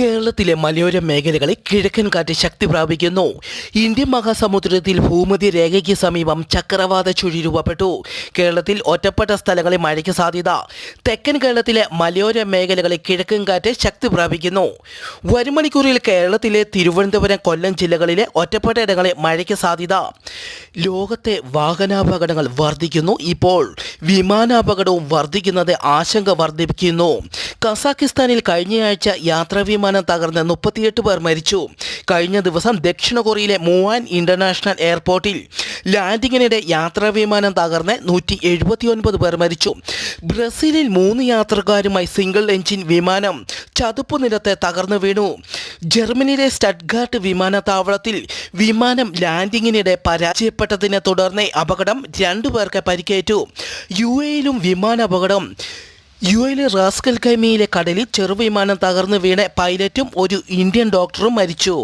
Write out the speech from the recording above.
കേരളത്തിലെ മലയോര മേഖലകളിൽ കിഴക്കൻ കാറ്റ് ശക്തി പ്രാപിക്കുന്നു. ഇന്ത്യൻ മഹാസമുദ്രത്തിൽ ഭൂമധ്യ രേഖയ്ക്ക് സമീപം ചക്രവാത ചുഴി രൂപപ്പെട്ടു. കേരളത്തിൽ ഒറ്റപ്പെട്ട സ്ഥലങ്ങളിൽ മഴയ്ക്ക് സാധ്യത. തെക്കൻ കേരളത്തിലെ മലയോര മേഖലകളിൽ കിഴക്കൻ കാറ്റ് ശക്തി പ്രാപിക്കുന്നു. വരും മണിക്കൂറിൽ കേരളത്തിലെ തിരുവനന്തപുരം കൊല്ലം ജില്ലകളിലെ ഒറ്റപ്പെട്ട ഇടങ്ങളിൽ മഴയ്ക്ക് സാധ്യത. ലോകത്തെ വാഹനാപകടങ്ങൾ വർദ്ധിക്കുന്നു ഇപ്പോൾ. വിമാനാപകടവും വർദ്ധിക്കുന്നത് ആശങ്ക വർദ്ധിപ്പിക്കുന്നു. കസാഖിസ്ഥാനിൽ കഴിഞ്ഞയാഴ്ച യാത്രാ വിമാനം തകർന്ന് മുപ്പത്തിയെട്ട് പേർ മരിച്ചു. കഴിഞ്ഞ ദിവസം ദക്ഷിണ കൊറിയയിലെ മൂവാൻ ഇന്റർനാഷണൽ എയർപോർട്ടിൽ ലാൻഡിങ്ങിനിടെ യാത്രാ വിമാനം തകർന്ന് നൂറ്റി എഴുപത്തിയൊൻപത് പേർ മരിച്ചു. ബ്രസീലിൽ മൂന്ന് യാത്രക്കാരുമായി സിംഗിൾ എഞ്ചിൻ വിമാനം ചതുപ്പ് നിരത്തെ തകർന്നു വീണു. ജർമ്മനിയിലെ സ്റ്റഡ്ഗാർട്ട് വിമാനത്താവളത്തിൽ വിമാനം ലാൻഡിങ്ങിനിടെ പരാജയപ്പെട്ടതിനെ തുടർന്ന് അപകടം രണ്ടു പേർക്ക് പരിക്കേറ്റു. യു എയിലും വിമാന അപകടം യു എയിലെ റാസ്കൽ കൈമയിലെ കടലിൽ ചെറുവിമാനം തകർന്നു വീണ് പൈലറ്റും ഒരു ഇന്ത്യൻ ഡോക്ടറും മരിച്ചു.